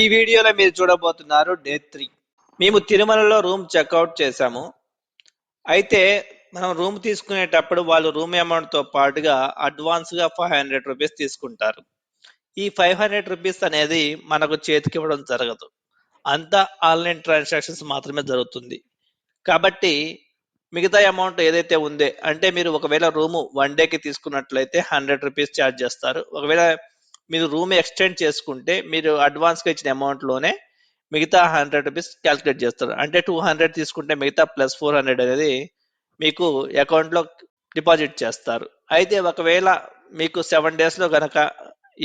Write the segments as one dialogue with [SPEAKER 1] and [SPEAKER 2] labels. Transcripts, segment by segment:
[SPEAKER 1] ఈ వీడియోలో మీరు చూడబోతున్నారు డే త్రీ. మేము తిరుమలలో రూమ్ చెక్అవుట్ చేశాము. అయితే మనం రూమ్ తీసుకునేటప్పుడు వాళ్ళు రూమ్ అమౌంట్తో పాటుగా అడ్వాన్స్గా ఫైవ్ హండ్రెడ్ రూపీస్ తీసుకుంటారు. ఈ ఫైవ్ హండ్రెడ్ రూపీస్ అనేది మనకు చేతికి ఇవ్వడం జరగదు. అంతా ఆన్లైన్ ట్రాన్సాక్షన్స్ మాత్రమే జరుగుతుంది. కాబట్టి మిగతా అమౌంట్ ఏదైతే ఉందే అంటే మీరు ఒకవేళ రూము వన్ డేకి తీసుకున్నట్లయితే హండ్రెడ్ రూపీస్ ఛార్జ్ చేస్తారు. ఒకవేళ మీరు రూమ్ ఎక్స్టెండ్ చేసుకుంటే మీరు అడ్వాన్స్గా ఇచ్చిన అమౌంట్లోనే మిగతా హండ్రెడ్ రూపీస్ క్యాల్కులేట్ చేస్తారు. అంటే టూ హండ్రెడ్ తీసుకుంటే మిగతా ప్లస్ ఫోర్ హండ్రెడ్ అనేది మీకు అకౌంట్లో డిపాజిట్ చేస్తారు. అయితే ఒకవేళ మీకు సెవెన్ డేస్లో కనుక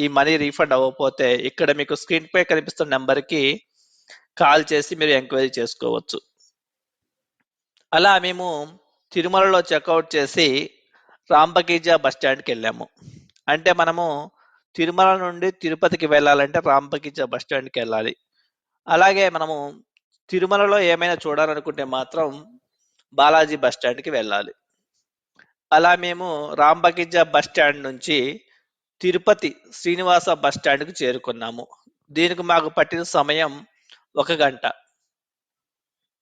[SPEAKER 1] ఈ మనీ రీఫండ్ అవ్వకపోతే ఇక్కడ మీకు స్క్రీన్ పై కనిపిస్తున్న నెంబర్కి కాల్ చేసి మీరు ఎంక్వైరీ చేసుకోవచ్చు. అలా మేము తిరుమలలో చెక్అవుట్ చేసి రాంబగీజా బస్ స్టాండ్కి వెళ్ళాము. అంటే మనము తిరుమల నుండి తిరుపతికి వెళ్ళాలంటే రాంపకిచ్చ బస్ స్టాండ్కి వెళ్ళాలి. అలాగే మనము తిరుమలలో ఏమైనా చూడాలనుకుంటే మాత్రం బాలాజీ బస్ స్టాండ్కి వెళ్ళాలి. అలా మేము రాంబగిజా బస్ స్టాండ్ నుంచి తిరుపతి శ్రీనివాస బస్ స్టాండ్కి చేరుకున్నాము. దీనికి మాకు పట్టిన సమయం ఒక గంట.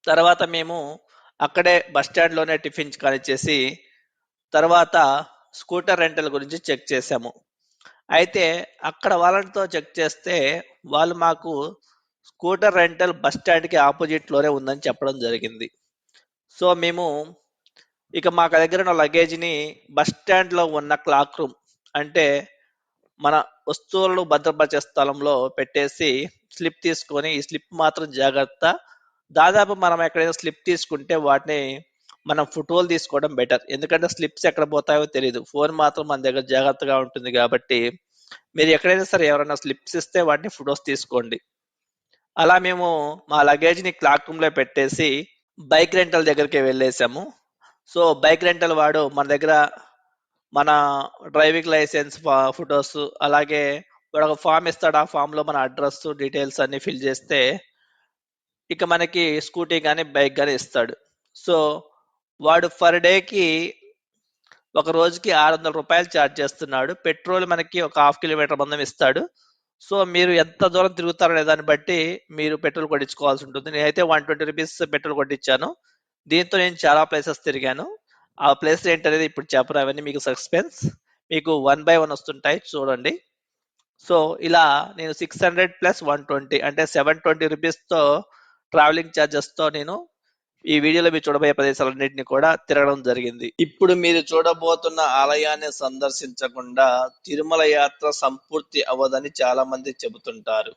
[SPEAKER 1] తర్వాత మేము అక్కడే బస్ స్టాండ్లోనే టిఫిన్ కానిచ్చేసి తర్వాత స్కూటర్ రెంటల్ గురించి చెక్ చేసాము. అయితే అక్కడ వాళ్ళతో చెక్ చేస్తే వాళ్ళు మాకు స్కూటర్ రెంటల్ బస్ స్టాండ్కి ఆపోజిట్లోనే ఉందని చెప్పడం జరిగింది. సో మేము ఇక మా దగ్గర ఉన్న లగేజ్ని బస్ స్టాండ్లో ఉన్న క్లాక్ రూమ్ అంటే మన వస్తువులను భద్రపరిచే స్థలంలో పెట్టేసి స్లిప్ తీసుకొని ఈ స్లిప్ మాత్రం జాగ్రత్త. దాదాపు మనం ఎక్కడైనా స్లిప్ తీసుకుంటే వాటిని మనం ఫోటోలు తీసుకోవడం బెటర్. ఎందుకంటే స్లిప్స్ ఎక్కడ పోతాయో తెలియదు ఫోన్ మాత్రం మన దగ్గర జాగ్రత్తగా ఉంటుంది కాబట్టి మీరు ఎక్కడైనా సరే ఎవరైనా స్లిప్స్ ఇస్తే వాటిని ఫొటోస్ తీసుకోండి. అలా మేము మా లగేజ్ని క్లాక్ రూమ్లో పెట్టేసి బైక్ రెంటల్ దగ్గరికి వెళ్ళేసాము. సో బైక్ రెంటల్ వాడు మన దగ్గర మన డ్రైవింగ్ లైసెన్స్ ఫొటోస్ అలాగే వాడు ఒక ఫామ్ ఇస్తాడు. ఆ ఫామ్లో మన అడ్రస్ డీటెయిల్స్ అన్ని ఫిల్ చేస్తే ఇక మనకి స్కూటీ కానీ బైక్ కానీ ఇస్తాడు. సో వాడు పర్ డేకి ఒక రోజుకి ఆరు వందల రూపాయలు ఛార్జ్ చేస్తున్నాడు. పెట్రోల్ మనకి ఒక హాఫ్ కిలోమీటర్ మందం ఇస్తాడు. సో మీరు ఎంత దూరం తిరుగుతారో అనే దాన్ని బట్టి మీరు పెట్రోల్ కొట్టించుకోవాల్సి ఉంటుంది. నేనైతే వన్ ట్వంటీ రూపీస్ పెట్రోల్ కొట్టించాను. దీంతో నేను చాలా ప్లేసెస్ తిరిగాను. ఆ ప్లేస్ ఏంటనేది ఇప్పుడు చెప్పరు అవన్నీ మీకు సస్పెన్స్. మీకు వన్ బై వన్ వస్తుంటాయి చూడండి. సో ఇలా నేను six hundred plus one twenty అంటే సెవెన్ ట్వంటీ రూపీస్తో ట్రావెలింగ్ ఛార్జెస్తో నేను ఈ వీడియోలో మీరు చూడబోయే ప్రదేశాలన్నింటినీ కూడా తిరగడం జరిగింది. ఇప్పుడు మీరు చూడబోతున్న ఆలయాన్ని సందర్శించకుండా తిరుమల యాత్ర సంపూర్తి అవ్వదని చాలా మంది చెబుతుంటారు.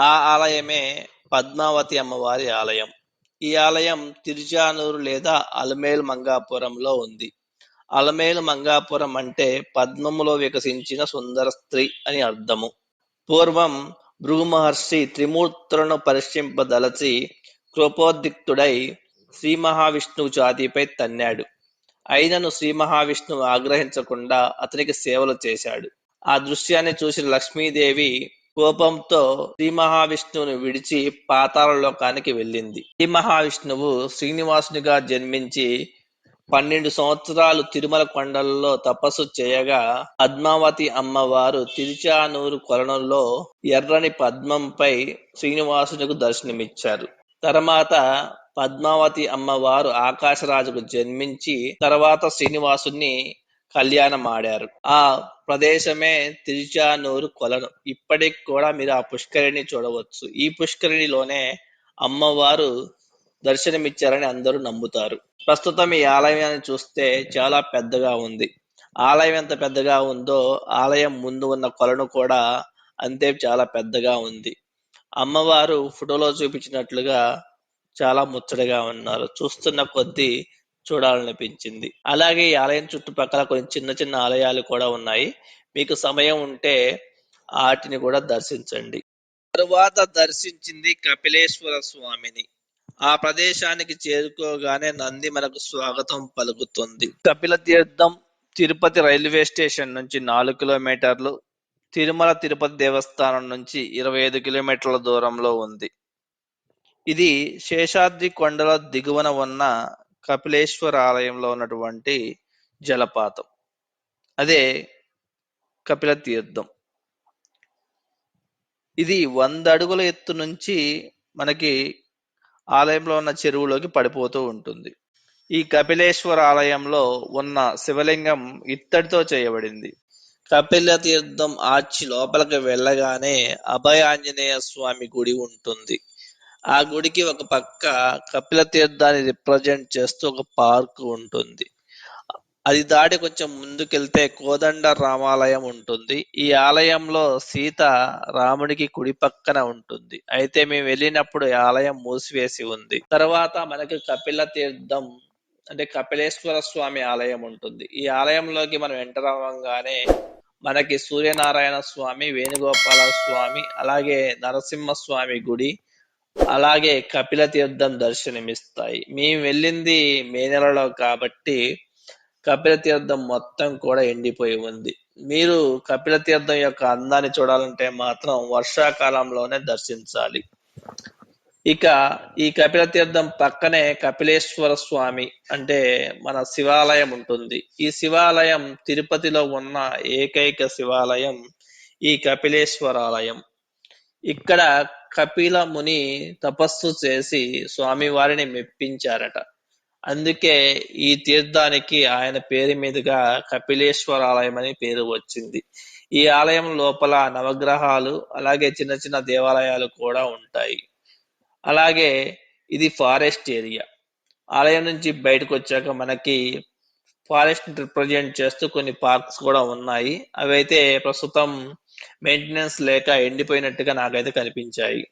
[SPEAKER 1] ఆ ఆలయమే పద్మావతి అమ్మవారి ఆలయం. ఈ ఆలయం తిరుచానూరు లేదా అలమేలు మంగాపురంలో ఉంది. అలమేలు మంగాపురం అంటే పద్మములో వికసించిన సుందర స్త్రీ అని అర్థము. పూర్వం భృగు మహర్షి త్రిమూర్తులను పరిశింపదలచి కృపోద్దిక్తుడై శ్రీ మహావిష్ణువు ఛాతీపై తన్నాడు. అయినను శ్రీ మహావిష్ణువు ఆగ్రహించకుండా అతనికి సేవలు చేశాడు. ఆ దృశ్యాన్ని చూసిన లక్ష్మీదేవి కోపంతో శ్రీ మహావిష్ణువుని విడిచి పాతాళ లోకానికి వెళ్ళింది. శ్రీ మహావిష్ణువు శ్రీనివాసునిగా జన్మించి పన్నెండు సంవత్సరాలు తిరుమల కొండలలో తపస్సు చేయగా పద్మావతి అమ్మవారు తిరుచానూరు కొలనులో ఎర్రని పద్మంపై శ్రీనివాసునికి దర్శనమిచ్చారు. తర్వాత పద్మావతి అమ్మవారు ఆకాశరాజుకు జన్మించి తర్వాత శ్రీనివాసుని కళ్యాణం ఆడారు ఆ ప్రదేశమే తిరుచానూరు కొలను. ఇప్పటికి కూడా మీరు ఆ పుష్కరిణి చూడవచ్చు. ఈ పుష్కరిణిలోనే అమ్మవారు దర్శనమిచ్చారని అందరూ నమ్ముతారు. ప్రస్తుతం ఈ ఆలయాన్ని చూస్తే చాలా పెద్దగా ఉంది. ఆలయం ఎంత పెద్దగా ఉందో ఆలయం ముందు ఉన్న కొలను కూడా అంతే చాలా పెద్దగా ఉంది. అమ్మవారు ఫోటోలో చూపించినట్లుగా చాలా ముచ్చటగా ఉన్నారు. చూస్తున్న కొద్దీ చూడాలనిపించింది. అలాగే ఈ ఆలయం చుట్టుపక్కల కొన్ని చిన్న చిన్న ఆలయాలు కూడా ఉన్నాయి. మీకు సమయం ఉంటే వాటిని కూడా దర్శించండి. తరువాత దర్శించింది కపిలేశ్వర స్వామిని. ఆ ప్రదేశానికి చేరుకోగానే నంది మనకు స్వాగతం పలుకుతుంది. కపిల తీర్థం తిరుపతి రైల్వే స్టేషన్ నుంచి నాలుగు కిలోమీటర్లు తిరుమల తిరుపతి దేవస్థానం నుంచి ఇరవై ఐదు కిలోమీటర్ల దూరంలో ఉంది. ఇది శేషాద్రి కొండల దిగువన ఉన్న కపిలేశ్వర ఆలయంలో ఉన్నటువంటి జలపాతం. అదే కపిల తీర్థం. ఇది వంద అడుగుల ఎత్తు నుంచి మనకి ఆలయంలో ఉన్న చెరువులోకి పడిపోతూ ఉంటుంది. ఈ కపిలేశ్వర ఆలయంలో ఉన్న శివలింగం ఇత్తడితో చేయబడింది. కపిల తీర్థం ఆర్చి లోపలికి వెళ్ళగానే అభయ ఆంజనేయ స్వామి గుడి ఉంటుంది. ఆ గుడికి ఒక పక్క కపిల తీర్థాన్ని రిప్రజెంట్ చేస్తూ ఒక పార్క్ ఉంటుంది. అది దాటి కొంచెం ముందుకెళ్తే కోదండ రామాలయం ఉంటుంది. ఈ ఆలయంలో సీత రాముడికి కుడి పక్కన ఉంటుంది. అయితే మేము వెళ్ళినప్పుడు ఈ ఆలయం మూసివేసి ఉంది. తర్వాత మనకి కపిల తీర్థం అంటే కపిలేశ్వర స్వామి ఆలయం ఉంటుంది. ఈ ఆలయంలోకి మనం ఎంటర్ అవ్వగానే మనకి సూర్యనారాయణ స్వామి వేణుగోపాల స్వామి అలాగే నరసింహ స్వామి గుడి అలాగే కపిల తీర్థం దర్శనమిస్తాయి. మేము వెళ్ళింది మే నెలలో కాబట్టి కపిల తీర్థం మొత్తం కూడా ఎండిపోయి ఉంది. మీరు కపిల తీర్థం యొక్క అందాన్ని చూడాలంటే మాత్రం వర్షాకాలంలోనే దర్శించాలి. ఇక ఈ కపిల తీర్థం పక్కనే కపిలేశ్వర స్వామి అంటే మన శివాలయం ఉంటుంది. ఈ శివాలయం తిరుపతిలో ఉన్న ఏకైక శివాలయం ఈ కపిలేశ్వరాలయం. ఇక్కడ కపిల ముని తపస్సు చేసి స్వామివారిని మెప్పించారట. అందుకే ఈ తీర్థానికి ఆయన పేరు మీదుగా కపిలేశ్వర ఆలయం అని పేరు వచ్చింది. ఈ ఆలయం లోపల నవగ్రహాలు అలాగే చిన్న చిన్న దేవాలయాలు కూడా ఉంటాయి. అలాగే ఇది ఫారెస్ట్ ఏరియా. ఆలయం నుంచి బయటకు వచ్చాక మనకి ఫారెస్ట్ రిప్రజెంట్ చేస్తూ కొన్ని పార్క్స్ కూడా ఉన్నాయి. అవి అయితే ప్రస్తుతం మెయింటెనెన్స్ లేక ఎండిపోయినట్టుగా నాకైతే కనిపించాయి.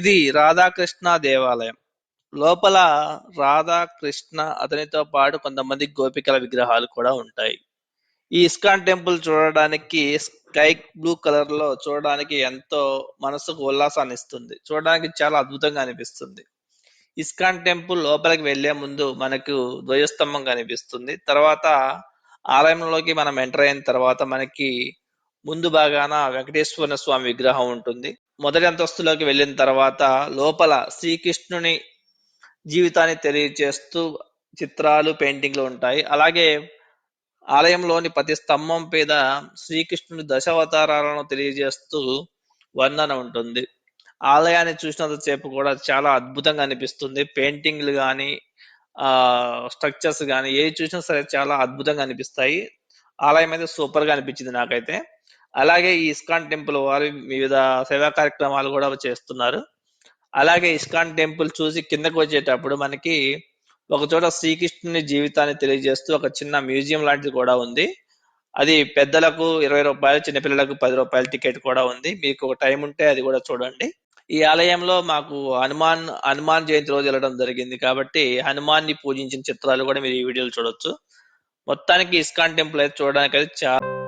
[SPEAKER 1] ఇది రాధాకృష్ణ దేవాలయం. లోపల రాధాకృష్ణ అతనితో పాటు కొంతమంది గోపికల విగ్రహాలు కూడా ఉంటాయి. ఈ ఇస్కాన్ టెంపుల్ చూడడానికి స్కై బ్లూ కలర్లో చూడడానికి ఎంతో మనసుకు ఉల్లాసాన్ని ఇస్తుంది. చూడడానికి చాలా అద్భుతంగా అనిపిస్తుంది. ఇస్కాన్ టెంపుల్ లోపలికి వెళ్ళే ముందు మనకు ధ్వజస్తంభం కనిపిస్తుంది. తర్వాత ఆలయంలోకి మనం ఎంటర్ అయిన తర్వాత మనకి ముందు భాగాన వెంకటేశ్వర స్వామి విగ్రహం ఉంటుంది. మొదటి అంతస్తులోకి వెళ్ళిన తర్వాత లోపల శ్రీకృష్ణుని జీవితాన్ని తెలియజేస్తూ చిత్రాలు పెయింటింగ్లు ఉంటాయి. అలాగే ఆలయంలోని ప్రతి స్తంభం మీద శ్రీకృష్ణుని దశావతారాలను తెలియజేస్తూ వర్ణన ఉంటుంది. ఆలయాన్ని చూసినంత సేపు కూడా చాలా అద్భుతంగా అనిపిస్తుంది. పెయింటింగ్లు కానీ ఆ స్ట్రక్చర్స్ కానీ ఏవి చూసినా సరే చాలా అద్భుతంగా అనిపిస్తాయి. ఆలయం అయితే సూపర్గా అనిపించింది నాకైతే. అలాగే ఈ ఇస్కాన్ టెంపుల్ వారు వివిధ సేవా కార్యక్రమాలు కూడా చేస్తున్నారు. అలాగే ఇస్కాన్ టెంపుల్ చూసి కిందకు వచ్చేటప్పుడు మనకి ఒక చోట శ్రీకృష్ణుని జీవితాన్ని తెలియజేస్తూ ఒక చిన్న మ్యూజియం లాంటిది కూడా ఉంది. అది పెద్దలకు ఇరవై రూపాయలు చిన్నపిల్లలకు పది రూపాయల టికెట్ కూడా ఉంది. మీకు ఒక టైం ఉంటే అది కూడా చూడండి. ఈ ఆలయంలో మాకు హనుమాన్ హనుమాన్ జయంతి రోజు వెళ్ళడం జరిగింది కాబట్టి హనుమాన్ని పూజించిన చిత్రాలు కూడా మీరు ఈ వీడియోలో చూడొచ్చు. మొత్తానికి ఇస్కాన్ టెంపుల్ అయితే చూడడానికి అయితే చాలా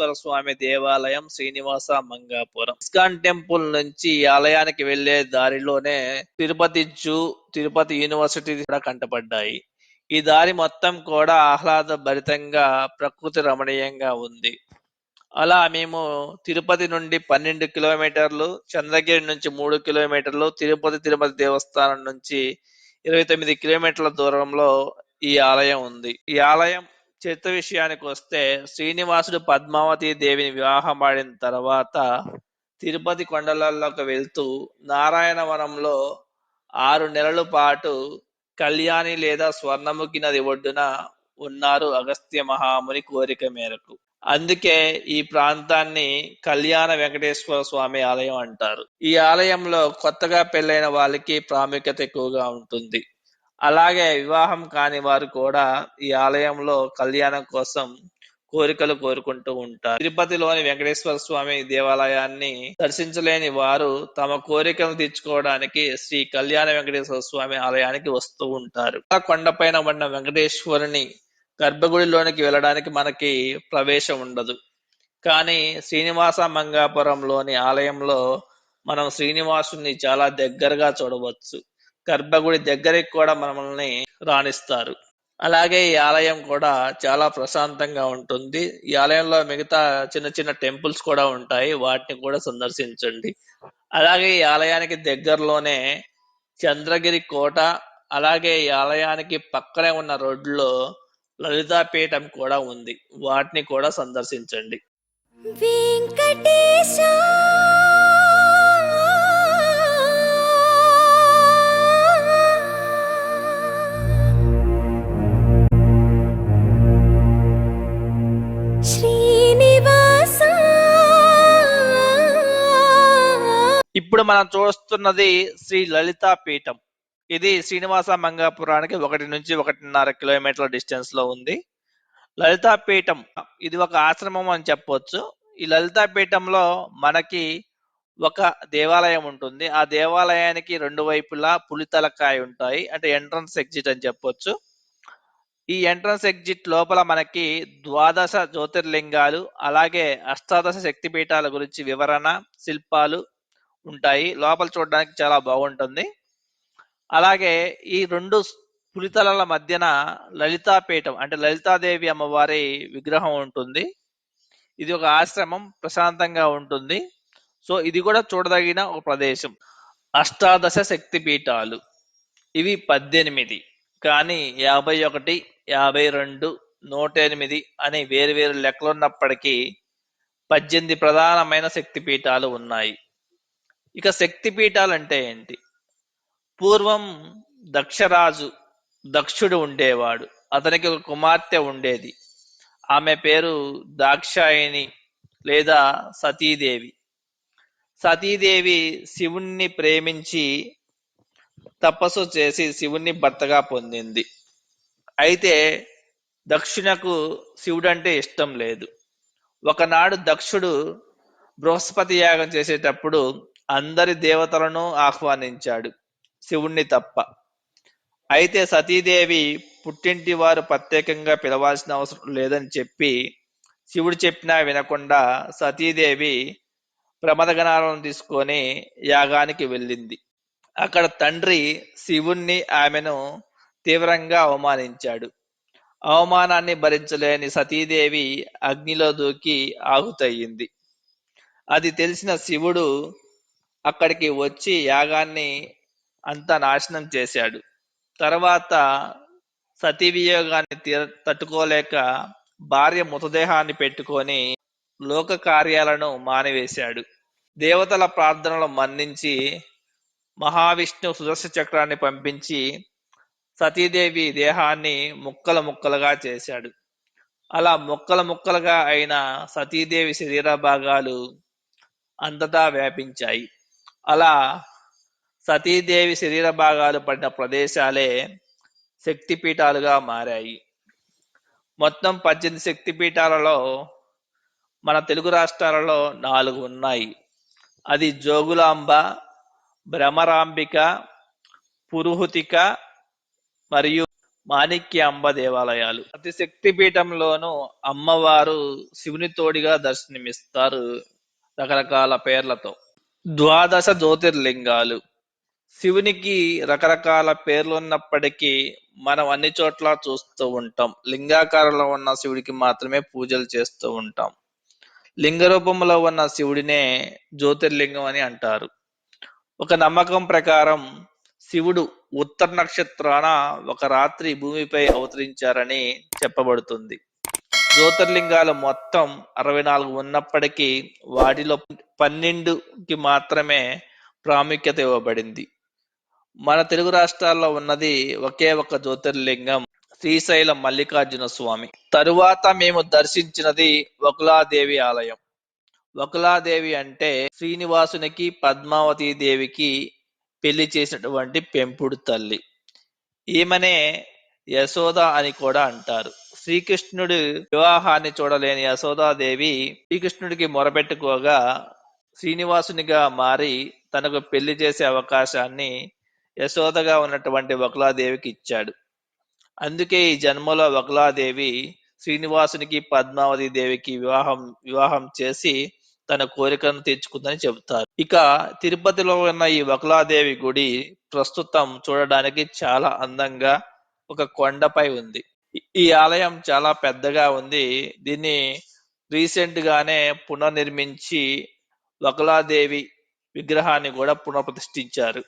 [SPEAKER 1] వెంకటేశ్వర స్వామి దేవాలయం శ్రీనివాస మంగాపురం. ఇస్కాన్ టెంపుల్ నుంచి ఆలయానికి వెళ్ళే దారిలోనే తిరుపతి జూ తిరుపతి యూనివర్సిటీ కూడా కంటపడ్డాయి ఈ దారి మొత్తం కూడా ఆహ్లాద భరితంగా ప్రకృతి రమణీయంగా ఉంది. అలా మేము తిరుపతి నుండి పన్నెండు కిలోమీటర్లు చంద్రగిరి నుంచి మూడు కిలోమీటర్లు తిరుపతి తిరుపతి దేవస్థానం నుంచి ఇరవై తొమ్మిది కిలోమీటర్ల దూరంలో ఈ ఆలయం ఉంది. ఈ ఆలయం చరిత్ర విషయానికి వస్తే శ్రీనివాసుడు పద్మావతి దేవిని వివాహం ఆడిన తర్వాత తిరుపతి కొండలలోకి వెళ్తూ నారాయణవనంలో ఆరు నెలల పాటు కళ్యాణి లేదా స్వర్ణముఖి నది ఒడ్డున ఉన్నారు అగస్త్య మహాముని కోరిక మేరకు. అందుకే ఈ ప్రాంతాన్ని కళ్యాణ వెంకటేశ్వర స్వామి ఆలయం అంటారు. ఈ ఆలయంలో కొత్తగా పెళ్ళైన వాళ్ళకి ప్రాముఖ్యత ఎక్కువగా ఉంటుంది. అలాగే వివాహం కాని వారు కూడా ఈ ఆలయంలో కళ్యాణం కోసం కోరికలు కోరుకుంటూ ఉంటారు. తిరుపతిలోని వెంకటేశ్వర స్వామి దేవాలయాన్ని దర్శించలేని వారు తమ కోరికలను తీర్చుకోవడానికి శ్రీ కళ్యాణ వెంకటేశ్వర స్వామి ఆలయానికి వస్తూ ఉంటారు. ఆ కొండపైన ఉన్న వెంకటేశ్వరుని గర్భగుడిలోనికి వెళ్ళడానికి మనకి ప్రవేశం ఉండదు. కానీ శ్రీనివాస మంగాపురంలోని ఆలయంలో మనం శ్రీనివాసుని చాలా దగ్గరగా చూడవచ్చు. గర్భగుడి దగ్గరికి కూడా మనల్ని రాణిస్తారు. అలాగే ఈ ఆలయం కూడా చాలా ప్రశాంతంగా ఉంటుంది. ఈ ఆలయంలో మిగతా చిన్న చిన్న టెంపుల్స్ కూడా ఉంటాయి. వాటిని కూడా సందర్శించండి. అలాగే ఈ ఆలయానికి దగ్గరలోనే చంద్రగిరి కోట అలాగే ఈ ఆలయానికి పక్కనే ఉన్న రోడ్లో లలితాపీఠం కూడా ఉంది. వాటిని కూడా సందర్శించండి.
[SPEAKER 2] వెంకటేశ!
[SPEAKER 1] ఇప్పుడు మనం చూస్తున్నది శ్రీ లలితా పీఠం. ఇది శ్రీనివాస మంగాపురానికి ఒకటి నుంచి ఒకటిన్నర కిలోమీటర్ల డిస్టెన్స్లో ఉంది. లలితా పీఠం ఇది ఒక ఆశ్రమం అని చెప్పొచ్చు. ఈ లలితా పీఠంలో మనకి ఒక దేవాలయం ఉంటుంది. ఆ దేవాలయానికి రెండు వైపులా పులితలకాయ ఉంటాయి. అంటే ఎంట్రన్స్ ఎగ్జిట్ అని చెప్పొచ్చు. ఈ ఎంట్రన్స్ ఎగ్జిట్ లోపల మనకి ద్వాదశ జ్యోతిర్లింగాలు అలాగే అష్టాదశ శక్తిపీఠాల గురించి వివరణ శిల్పాలు ఉంటాయి. లోపల చూడడానికి చాలా బాగుంటుంది. అలాగే ఈ రెండు పులితలల మధ్యన లలితాపీఠం అంటే లలితాదేవి అమ్మవారి విగ్రహం ఉంటుంది. ఇది ఒక ఆశ్రమం ప్రశాంతంగా ఉంటుంది. సో ఇది కూడా చూడదగిన ఒక ప్రదేశం. అష్టాదశ శక్తి పీఠాలు ఇవి పద్దెనిమిది కానీ యాభై ఒకటి యాభై రెండు నూట ఎనిమిది అని వేరు వేరు లెక్కలున్నప్పటికీ పద్దెనిమిది ప్రధానమైన శక్తి పీఠాలు ఉన్నాయి. ఇక శక్తి పీఠాలు అంటే ఏంటి? పూర్వం దక్షరాజు దక్షుడు ఉండేవాడు. అతనికి ఒక కుమార్తె ఉండేది. ఆమె పేరు దాక్షాయిని లేదా సతీదేవి. సతీదేవి శివుణ్ణి ప్రేమించి తపస్సు చేసి శివుణ్ణి భర్తగా పొందింది. అయితే దక్షునకు శివుడు అంటే ఇష్టం లేదు. ఒకనాడు దక్షుడు బృహస్పతి యాగం చేసేటప్పుడు అందరి దేవతలను ఆహ్వానించాడు శివుణ్ణి తప్ప. అయితే సతీదేవి పుట్టింటి వారు ప్రత్యేకంగా పిలవాల్సిన అవసరం లేదని చెప్పి శివుడు చెప్పినా వినకుండా సతీదేవి ప్రమదగణాలను తీసుకొని యాగానికి వెళ్ళింది. అక్కడ తండ్రి శివుణ్ణి ఆమెను తీవ్రంగా అవమానించాడు. అవమానాన్ని భరించలేని సతీదేవి అగ్నిలో దూకి ఆహుతయ్యింది. అది తెలిసిన శివుడు అక్కడికి వచ్చి యాగాన్ని అంతా నాశనం చేశాడు. తర్వాత సతీ వియోగాన్ని తీర- తట్టుకోలేక భార్య మృతదేహాన్ని పెట్టుకొని లోక కార్యాలను మానివేశాడు. దేవతల ప్రార్థనలు మన్నించి మహావిష్ణు సుదర్శ చక్రాన్ని పంపించి సతీదేవి దేహాన్ని ముక్కల ముక్కలుగా చేశాడు. అలా ముక్కల ముక్కలుగా అయిన సతీదేవి శరీర భాగాలు అంతటా వ్యాపించాయి. అలా సతీదేవి శరీర భాగాలు పడిన ప్రదేశాలే శక్తిపీఠాలుగా మారాయి. మొత్తం పద్దెనిమిది శక్తిపీఠాలలో మన తెలుగు రాష్ట్రాలలో నాలుగు ఉన్నాయి. అది జోగులాంబ భ్రమరాంబిక పురుహుతిక మరియు మాణిక్యాంబ దేవాలయాలు. ప్రతి శక్తి పీఠంలోనూ అమ్మవారు శివుని తోడిగా దర్శనమిస్తారు రకరకాల పేర్లతో. ద్వాదశ జ్యోతిర్లింగాలు. శివునికి రకరకాల పేర్లు ఉన్నప్పటికీ మనం అన్ని చోట్ల చూస్తూ ఉంటాం. లింగాకారంలో ఉన్న శివుడికి మాత్రమే పూజలు చేస్తూ ఉంటాం. లింగ రూపంలో ఉన్న శివుడినే జ్యోతిర్లింగం అని అంటారు. ఒక నమ్మకం ప్రకారం శివుడు ఉత్తర నక్షత్రాన ఒక రాత్రి భూమిపై అవతరించారని చెప్పబడుతుంది. జ్యోతిర్లింగాలు మొత్తం అరవై నాలుగు ఉన్నప్పటికీ వాటిలో పన్నెండుకి మాత్రమే ప్రాముఖ్యత ఇవ్వబడింది. మన తెలుగు రాష్ట్రాల్లో ఉన్నది ఒకే ఒక జ్యోతిర్లింగం శ్రీశైలం మల్లికార్జున స్వామి. తరువాత మేము దర్శించినది వకులాదేవి ఆలయం. వకులాదేవి అంటే శ్రీనివాసునికి పద్మావతి దేవికి పెళ్ళి చేసినటువంటి పెంపుడు తల్లి. ఈమెనే యశోద అని కూడా అంటారు. శ్రీకృష్ణుడి వివాహాన్ని చూడలేని యశోదాదేవి శ్రీకృష్ణుడికి మొరపెట్టుకోగా శ్రీనివాసునిగా మారి తనకు పెళ్ళి చేసే అవకాశాన్ని యశోదగా ఉన్నటువంటి వకులాదేవికి ఇచ్చాడు. అందుకే ఈ జన్మలో వకులాదేవి శ్రీనివాసునికి పద్మావతి దేవికి వివాహం వివాహం చేసి తన కోరికను తీర్చుకుందని చెబుతారు. ఇక తిరుపతిలో ఉన్న ఈ వకులాదేవి గుడి ప్రస్తుతం చూడడానికి చాలా అందంగా ఒక కొండపై ఉంది. ఈ- ఆలయం చాలా పెద్దగా ఉంది. దీన్ని రీసెంట్ గానే పునర్నిర్మించి వకులాదేవి విగ్రహాన్ని కూడా పునఃప్రతిష్ఠించారు.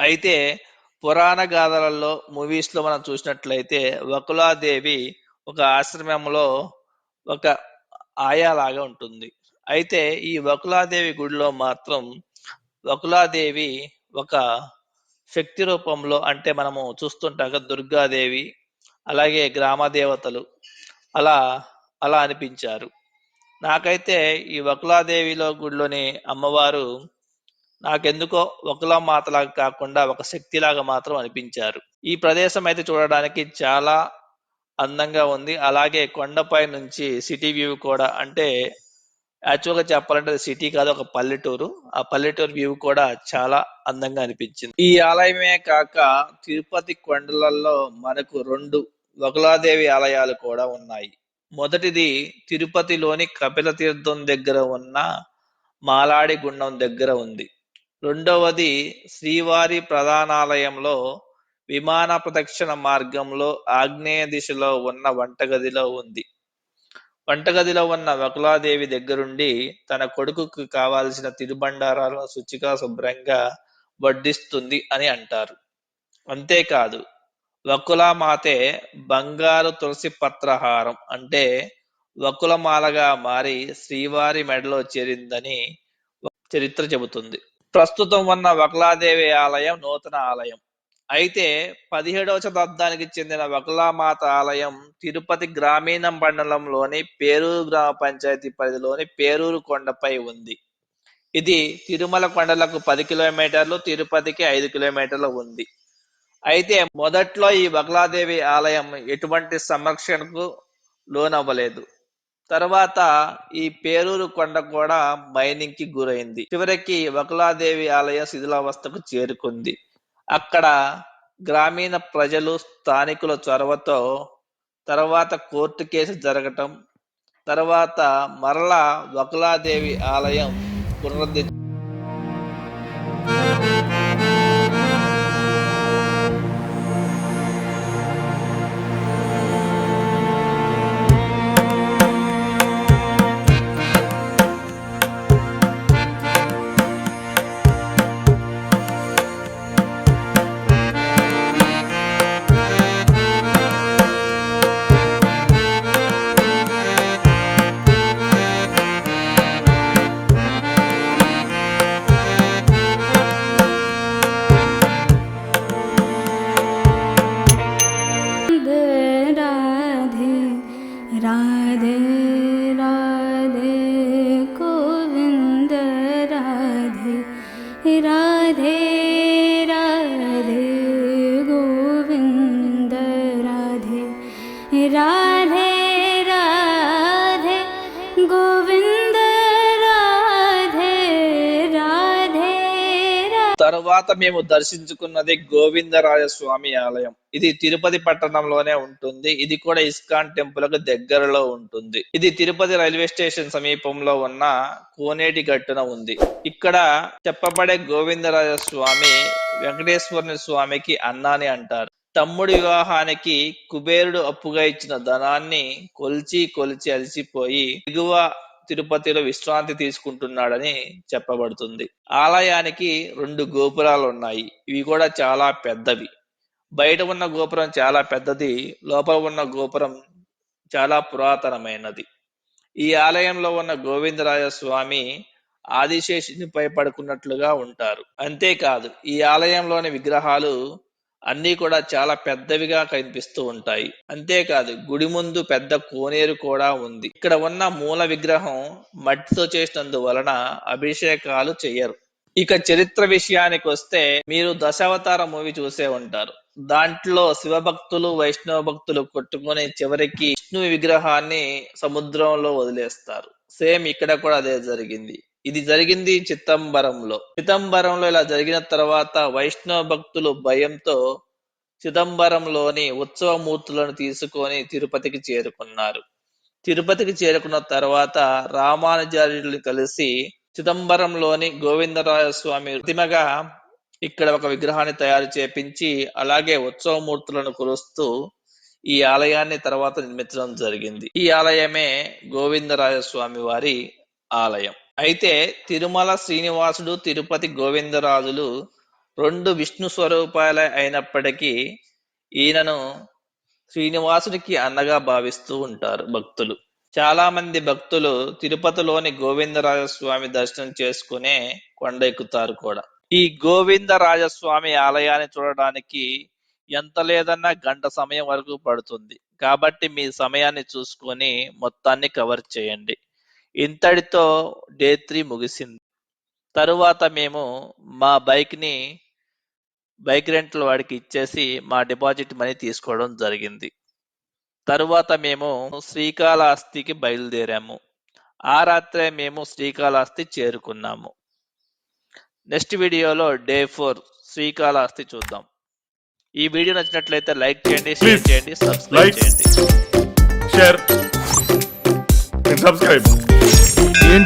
[SPEAKER 1] అయితే పురాణ గాథలలో మూవీస్లో మనం చూసినట్లయితే వకులాదేవి ఒక ఆశ్రమంలో ఒక ఆయాలాగా ఉంటుంది. అయితే ఈ వకులాదేవి గుడిలో మాత్రం వకులాదేవి ఒక శక్తి రూపంలో అంటే మనము చూస్తుంటాక దుర్గాదేవి అలాగే గ్రామ దేవతలు అలా అలా అనిపించారు. నాకైతే ఈ వకులాదేవిలో గుడిలోని అమ్మవారు నాకెందుకో ఒకలా మాతలాగా కాకుండా ఒక శక్తిలాగా మాత్రం అనిపించారు. ఈ ప్రదేశం అయితే చూడడానికి చాలా అందంగా ఉంది. అలాగే కొండపై నుంచి సిటీ వ్యూ కూడా అంటే యాక్చువల్గా చెప్పాలంటే అది సిటీ కాదు ఒక పల్లెటూరు. ఆ పల్లెటూరు వ్యూ కూడా చాలా అందంగా అనిపించింది. ఈ ఆలయమే కాక తిరుపతి కొండలలో మనకు రెండు వకులాదేవి ఆలయాలు కూడా ఉన్నాయి. మొదటిది తిరుపతిలోని కపిల తీర్థం దగ్గర ఉన్న మాలాడి గుండం దగ్గర ఉంది. రెండవది శ్రీవారి ప్రధానాలయంలో విమాన ప్రదక్షిణ మార్గంలో ఆగ్నేయ దిశలో ఉన్న వంటగదిలో ఉంది. వంటగదిలో ఉన్న వకులాదేవి దగ్గరుండి తన కొడుకుకు కావాల్సిన తిరుబండారాలను శుచిగా శుభ్రంగా వడ్డిస్తుంది అని అంటారు. అంతేకాదు వకులమాతే బంగారు తులసి పత్రహారం అంటే వకులమాలగా మారి శ్రీవారి మెడలో చేరిందని చరిత్ర చెబుతుంది. ప్రస్తుతం ఉన్న వకులాదేవి ఆలయం నూతన ఆలయం. అయితే పదిహేడవ శతాబ్దానికి చెందిన వకులామాత ఆలయం తిరుపతి గ్రామీణ మండలంలోని పేరూరు గ్రామ పంచాయతీ పరిధిలోని పేరూరు కొండపై ఉంది. ఇది తిరుమల కొండలకు పది కిలోమీటర్లు తిరుపతికి ఐదు కిలోమీటర్లు ఉంది. అయితే మొదట్లో ఈ వకలాదేవి ఆలయం ఎటువంటి సంరక్షణకు లోనవ్వలేదు. తర్వాత ఈ పేరూరు కొండ కూడా మైనింగ్కి గురైంది. చివరికి వకులాదేవి ఆలయం శిథిలావస్థకు చేరుకుంది. అక్కడ గ్రామీణ ప్రజలు స్థానికుల చొరవతో తర్వాత కోర్టు కేసు జరగటం తర్వాత మరలా వకులాదేవి ఆలయం పునరుద్ధి తరువాత మేము దర్శించుకున్నది గోవిందరాజ స్వామి ఆలయం. ఇది తిరుపతి పట్టణంలోనే ఉంటుంది. ఇది కూడా ఇస్కాన్ టెంపుల్కు దగ్గరలో ఉంటుంది. ఇది తిరుపతి రైల్వే స్టేషన్ సమీపంలో ఉన్న కోనేటి గట్టున ఉంది. ఇక్కడ చెప్పబడే గోవిందరాజ స్వామి వెంకటేశ్వరుని స్వామికి అన్నాని అంటారు. తమ్ముడి వివాహానికి కుబేరుడు అప్పుగా ఇచ్చిన ధనాన్ని కొల్చి కొలిచి అలసిపోయి దిగువ తిరుపతిలో విశ్రాంతి తీసుకుంటున్నాడని చెప్పబడుతుంది. ఆలయానికి రెండు గోపురాలు ఉన్నాయి ఇవి కూడా చాలా పెద్దవి. బయట ఉన్న గోపురం చాలా పెద్దది. లోపల ఉన్న గోపురం చాలా పురాతనమైనది. ఈ ఆలయంలో ఉన్న గోవిందరాజ స్వామి ఆదిశేషునిపై పడుకున్నట్లుగా ఉంటారు. అంతేకాదు ఈ ఆలయంలోని విగ్రహాలు అన్నీ కూడా చాలా పెద్దవిగా కనిపిస్తూ ఉంటాయి. అంతేకాదు గుడి ముందు పెద్ద కోనేరు కూడా ఉంది. ఇక్కడ ఉన్న మూల విగ్రహం మట్టితో చేసినందువలన అభిషేకాలు చెయ్యరు. ఇక చరిత్ర విషయానికి వస్తే మీరు దశావతార మూవీ చూసే ఉంటారు. దాంట్లో శివభక్తులు వైష్ణవ భక్తులు కొట్టుకొని చివరికి విష్ణు విగ్రహాన్ని సముద్రంలో వదిలేస్తారు. సేమ్ ఇక్కడ కూడా అదే జరిగింది. ఇది జరిగింది చిదంబరంలో. చిదంబరంలో ఇలా జరిగిన తర్వాత వైష్ణవ భక్తులు భయంతో చిదంబరంలోని ఉత్సవమూర్తులను తీసుకొని తిరుపతికి చేరుకున్నారు. తిరుపతికి చేరుకున్న తర్వాత రామానుజార్యులు కలిసి చిదంబరంలోని గోవిందరాయ స్వామి ప్రతిమగా ఇక్కడ ఒక విగ్రహాన్ని తయారు చేపించి అలాగే ఉత్సవమూర్తులను కొలుస్తూ ఈ ఆలయాన్ని తర్వాత నిర్మించడం జరిగింది. ఈ ఆలయమే గోవిందరాయ స్వామి వారి ఆలయం. అయితే తిరుమల శ్రీనివాసుడు తిరుపతి గోవిందరాజులు రెండు విష్ణు స్వరూపాలే అయినప్పటికీ ఈయనను శ్రీనివాసుడికి అన్నగా భావిస్తూ ఉంటారు భక్తులు. చాలా మంది భక్తులు తిరుపతిలోని గోవిందరాజస్వామి దర్శనం చేసుకునే కొండ ఎక్కుతారు కూడా. ఈ గోవిందరాజస్వామి ఆలయాన్ని చూడడానికి ఎంత లేదన్నా గంట సమయం వరకు పడుతుంది. కాబట్టి మీ సమయాన్ని చూసుకొని మొత్తాన్ని కవర్ చేయండి. ఇంతటితో డే త్రీ ముగిసింది. తరువాత మేము మా బైక్ని బైక్ రెంట్ల వాడికి ఇచ్చేసి మా డిపాజిట్ మనీ తీసుకోవడం జరిగింది. తరువాత మేము శ్రీకాళహస్తికి బయలుదేరాము. ఆ రాత్రే మేము శ్రీకాళహస్తి చేరుకున్నాము. నెక్స్ట్ వీడియోలో డే ఫోర్ శ్రీకాళహస్తి చూద్దాం. ఈ వీడియో నచ్చినట్లయితే లైక్ చేయండి షేర్ చేయండి సబ్స్క్రైబ్. చేయండి.
[SPEAKER 3] subscribe.